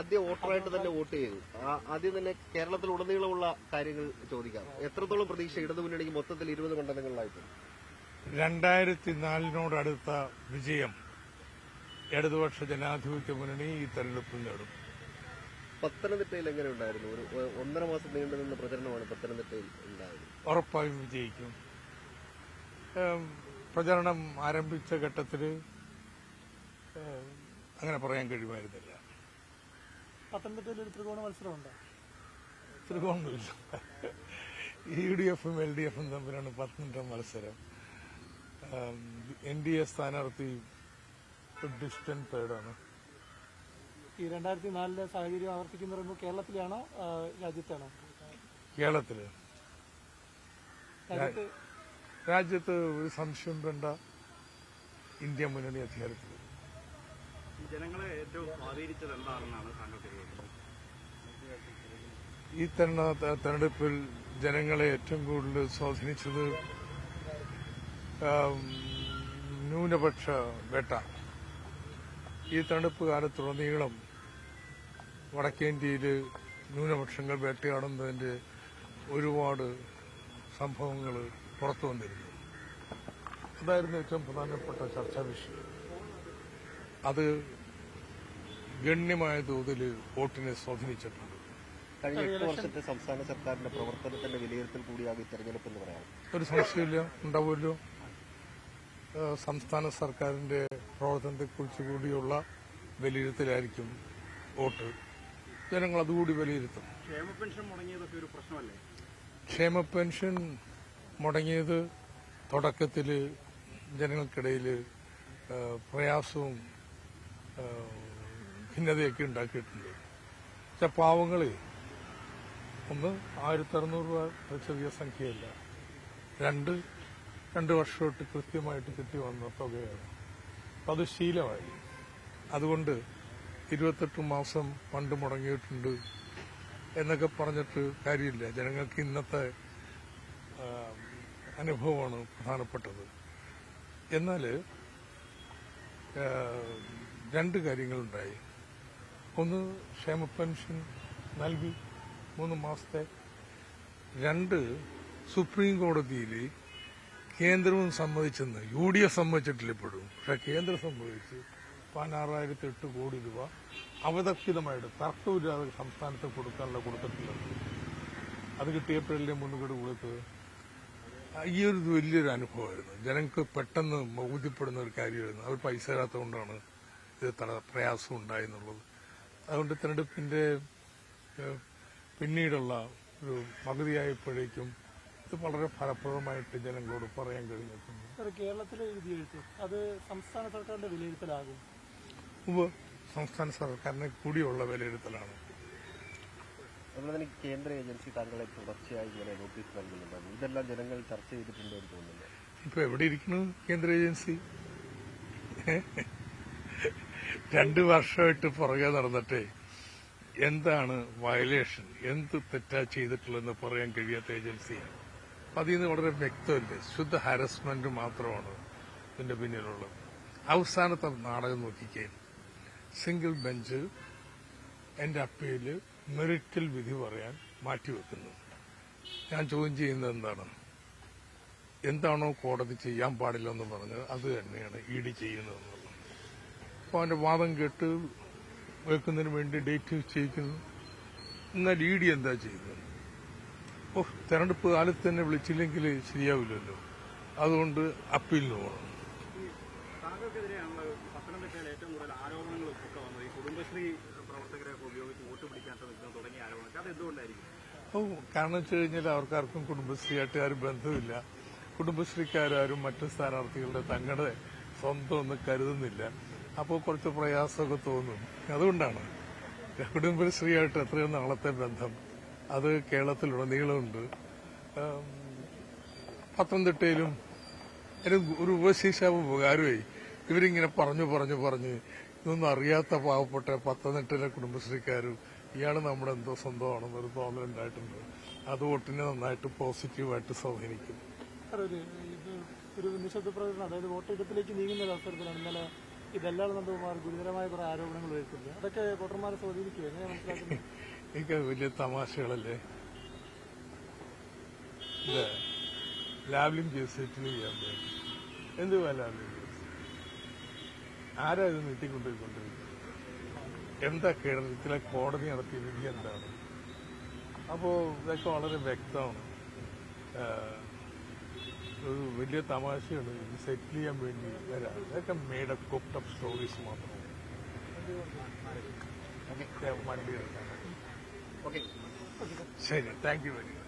ആദ്യ വോട്ടറായിട്ട് തന്നെ വോട്ട് ചെയ്തു. ആദ്യം തന്നെ കേരളത്തിൽ ഉടനീളമുള്ള കാര്യങ്ങൾ ചോദിക്കാം. എത്രത്തോളം പ്രതീക്ഷ ഇടതു മുന്നണിക്ക് മൊത്തത്തിൽ ഇരുപത് മണ്ഡലങ്ങളിലായിട്ട് രണ്ടായിരത്തി നാലിനോടടുത്ത വിജയം ഇടതുപക്ഷ ജനാധിപത്യ മുന്നണി ഈ തെരഞ്ഞെടുപ്പിൽ നേടും. പത്തനംതിട്ടയിൽ എങ്ങനെ ഉണ്ടായിരുന്നു? ഒരു ഒന്നര മാസം നീണ്ടു നിന്ന പ്രചരണമാണ് പത്തനംതിട്ടയിൽ ഉണ്ടായത്. ഉറപ്പായും വിജയിക്കും. പ്രചരണം ആരംഭിച്ച ഘട്ടത്തിൽ അങ്ങനെ പറയാൻ കഴിയുമായിരുന്നില്ല. പത്തനംതിട്ടയിൽ ഒരു ത്രികോണ മത്സരമുണ്ട്? ത്രികോണമില്ല യു ഡി എഫും എൽ ഡി എഫും തമ്മിലാണ് പത്തനംതിട്ട മത്സരം. എൻ ഡി എ സ്ഥാനാർത്ഥി ഡിസ്റ്റന്റ് തേർഡാണ്. ഈ രണ്ടായിരത്തി നാലിലെ സാഹചര്യം ആവർത്തിക്കുന്ന പറയുമ്പോൾ കേരളത്തിലാണോ രാജ്യത്താണോ? കേരളത്തിൽ. രാജ്യത്ത് ഒരു സംശയം വേണ്ട. ഇന്ത്യ മുന്നണി അധികാരത്തിൽ. ജനങ്ങളെ ഏറ്റവും ഈ തെരഞ്ഞ- തെരഞ്ഞെടുപ്പിൽ ജനങ്ങളെ ഏറ്റവും കൂടുതൽ സ്വാധീനിച്ചത് ന്യൂനപക്ഷ വേട്ട. ഈ തെരഞ്ഞെടുപ്പ് കാലത്തുടനീളം വടക്കേന്ത്യയിൽ ന്യൂനപക്ഷങ്ങൾ വേട്ടയാടുന്നതിന്റെ ഒരുപാട് സംഭവങ്ങൾ പുറത്തു വന്നിരുന്നു. അതായിരുന്നു ഏറ്റവും പ്രധാനപ്പെട്ട ചർച്ചാ വിഷയം. അത് ഗണ്യമായ തോതിൽ വോട്ടിനെ സ്വാധീനിച്ചിട്ടുണ്ട്. കഴിഞ്ഞ എട്ട് വർഷത്തെ സംസ്ഥാന സർക്കാരിന്റെ പ്രവർത്തനത്തിന്റെ വിലയിരുത്തൽ കൂടിയാകും ഈ തെരഞ്ഞെടുപ്പ് എന്ന് പറയാം. ഒരു സംശയമില്ല ഉണ്ടാവുമല്ലോ. സംസ്ഥാന സർക്കാരിന്റെ പ്രവർത്തനത്തെക്കുറിച്ച് കൂടിയുള്ള വിലയിരുത്തലായിരിക്കും വോട്ട്. ജനങ്ങൾ അതുകൂടി വിലയിരുത്തും. ക്ഷേമ പെൻഷൻ മുടങ്ങിയതൊക്കെ ഒരു പ്രശ്നമല്ലേ? ക്ഷേമ പെൻഷൻ മുടങ്ങിയത് തുടക്കത്തിൽ ജനങ്ങൾക്കിടയിൽ പ്രയാസവും ഭിന്നതയൊക്കെ ഉണ്ടാക്കിയിട്ടുണ്ട്. പക്ഷെ പാവങ്ങൾ ഒന്ന് ആയിരത്തി അറുന്നൂറ് രൂപ ചെറിയ സംഖ്യയല്ല. രണ്ട് രണ്ട് വർഷമായിട്ട് കൃത്യമായിട്ട് കിട്ടി വന്ന തുകയാണ്. അപ്പം അത് ശീലമായി. അതുകൊണ്ട് ഇരുപത്തെട്ട് മാസം പണ്ട് മുടങ്ങിയിട്ടുണ്ട് എന്നൊക്കെ പറഞ്ഞിട്ട് കാര്യമില്ല. ജനങ്ങൾക്ക് ഇന്നത്തെ അനുഭവമാണ് പ്രധാനപ്പെട്ടത്. എന്നാൽ രണ്ട് കാര്യങ്ങളുണ്ടായി. ഒന്ന് ക്ഷേമ പെൻഷൻ നൽകി മൂന്ന് മാസത്തെ. രണ്ട് സുപ്രീം കോടതിയിൽ കേന്ദ്രവും സമ്മതിച്ചെന്ന് യു ഡി എഫ് സമ്മതിച്ചിട്ടില്ല ഇപ്പോഴും. പക്ഷെ കേന്ദ്രം സമ്മതിച്ച് പതിനാറായിരത്തി എട്ട് കോടി രൂപ അവതക്തിതമായിട്ട് തർക്കമില്ലാതെ സംസ്ഥാനത്ത് കൊടുക്കാനുള്ള കൊടുത്തിട്ടില്ല അത് കിട്ടിയപ്പോഴല്ലേ മുൻകൂടി കൊടുത്തത്. ആ, ഈ ഒരു വലിയൊരു അനുഭവമായിരുന്നു. ജനങ്ങൾക്ക് പെട്ടെന്ന് ബോധ്യപ്പെടുന്ന ഒരു കാര്യമായിരുന്നു. അവർ പൈസ ഇല്ലാത്തതുകൊണ്ടാണ് ഇത് പ്രയാസം ഉണ്ടായെന്നുള്ളത് അതുകൊണ്ട് തെരഞ്ഞെടുപ്പിന്റെ പിന്നീടുള്ള ഒരു പകുതിയായപ്പോഴേക്കും ഇത് വളരെ ഫലപ്രദമായിട്ട് ജനങ്ങളോട് പറയാൻ കഴിഞ്ഞിട്ടുണ്ട്. കേരളത്തിലെ വിധിയെഴുത്ത് അത് സംസ്ഥാന സർക്കാരിന്റെ വിലയിരുത്തലാകും. സംസ്ഥാന സർക്കാരിനെ കൂടിയുള്ള വിലയിരുത്തലാണ്. അതുപോലെ കേന്ദ്ര ഏജൻസി താങ്കളെ തുടർച്ചയായി ഇങ്ങനെ നോട്ടീസ് നൽകുന്നുണ്ടായിരുന്നു ഇതെല്ലാം ജനങ്ങൾ ചർച്ച ചെയ്തിട്ടുണ്ടോ എന്ന് തോന്നുന്നു. ഇപ്പൊ എവിടെ ഇരിക്കുന്നു കേന്ദ്ര ഏജൻസി? രണ്ട് വർഷമായിട്ട് പുറകെ നടന്നിട്ടേ എന്താണ് വയലേഷൻ? എന്ത് തെറ്റാ ചെയ്തിട്ടുള്ളതെന്ന് പറയാൻ കഴിയാത്ത ഏജൻസിയാണ് അതിൽ നിന്ന് വളരെ വ്യക്തമല്ലേ? ശുദ്ധ ഹാരസ്മെന്റ് മാത്രമാണ് ഇതിന്റെ പിന്നിലുള്ളത്. അവസാനത്തെ നാടകം നോക്കിക്കേ. സിംഗിൾ ബെഞ്ച് എന്റെ അപ്പീൽ മെറിറ്റിൽ വിധി പറയാൻ മാറ്റിവെക്കുന്നു. ഞാൻ ചോദ്യം ചെയ്യുന്നത് എന്താണ്? എന്താണോ കോടതി ചെയ്യാൻ പാടില്ലെന്ന് പറഞ്ഞത് അത് തന്നെയാണ് ഇ ഡി ചെയ്യുന്നതെന്നുള്ളത്. അപ്പോൾ അവന്റെ വാദം കേട്ട് വെക്കുന്നതിന് വേണ്ടി ഡേറ്റ് ചെയ്യിക്കുന്നു. എന്നാൽ ഇ ഡി എന്താ ചെയ്യുന്നത്? ഓ തെരഞ്ഞെടുപ്പ് കാലത്ത് തന്നെ വിളിച്ചില്ലെങ്കിൽ ശരിയാവില്ലല്ലോ. അതുകൊണ്ട് അപ്പീലിന് പോകണം ഓ കാരണം വെച്ച് കഴിഞ്ഞാൽ അവർക്കാർക്കും കുടുംബശ്രീയായിട്ടുകാരും ബന്ധമില്ല. കുടുംബശ്രീക്കാരും മറ്റു സ്ഥാനാർത്ഥികളുടെ തങ്ങളുടെ സ്വന്തം ഒന്നും കരുതുന്നില്ല. അപ്പോൾ കുറച്ച് പ്രയാസമൊക്കെ തോന്നും അതുകൊണ്ടാണ്. കുടുംബശ്രീയായിട്ട് എത്രയോ നാളത്തെ ബന്ധം. അത് കേരളത്തിലുടനീളമുണ്ട് പത്തനംതിട്ടയിലും ഒരു ഉപശേഷാവ് ഉപകാരമായി. ഇവരിങ്ങനെ പറഞ്ഞു പറഞ്ഞു പറഞ്ഞ്. ഇതൊന്നും അറിയാത്ത പാവപ്പെട്ട പത്തനംതിട്ടയിലെ കുടുംബശ്രീക്കാരും ഇയാൾ നമ്മുടെ എന്തോ സ്വന്തമാണെന്നൊരു തോന്നലുണ്ടായിട്ടുണ്ട് അത് വോട്ടിനെ നന്നായിട്ട് പോസിറ്റീവായിട്ട് സ്വാധീനിക്കും ഒരു നിശബ്ദ പ്രകടനം അതായത് വോട്ടെടുപ്പിലേക്ക് നീങ്ങുന്ന അവസരത്തിലാണ് ഇന്നലെ ദല്ലാൾ നന്ദകുമാർ ഗുരുതരമായ കുറെ ആരോപണങ്ങൾ ഉയർത്തുന്നത് അതൊക്കെ വോട്ടർമാരെ സ്വാധീനിക്കും എങ്ങനെ മനസ്സിലാക്കുന്നത്? എനിക്ക് വലിയ തമാശകളല്ലേ? ഇത് ലാവ്ലിംഗ് കേസ് സെറ്റിൽ ചെയ്യാൻ വേണ്ടി എന്തുവാ ലാവ്ലിംഗ് കേസ് ആരാ ഇത് നീട്ടിക്കൊണ്ടുപോയിക്കൊണ്ടിരിക്കുന്നത് എന്താ കേരളത്തിലെ കോടതി നടത്തിയ വിധി എന്താണ്? അപ്പോ ഇതൊക്കെ വളരെ വ്യക്തമാണ്. ഒരു വലിയ തമാശയാണ്. ഇത് സെറ്റിൽ ചെയ്യാൻ വേണ്ടി വരാം. അതൊക്കെ made up cooked up stories മാത്രമാണ് വണ്ടി എടുക്കാൻ ശരി താങ്ക് യു വെരി മച്ച്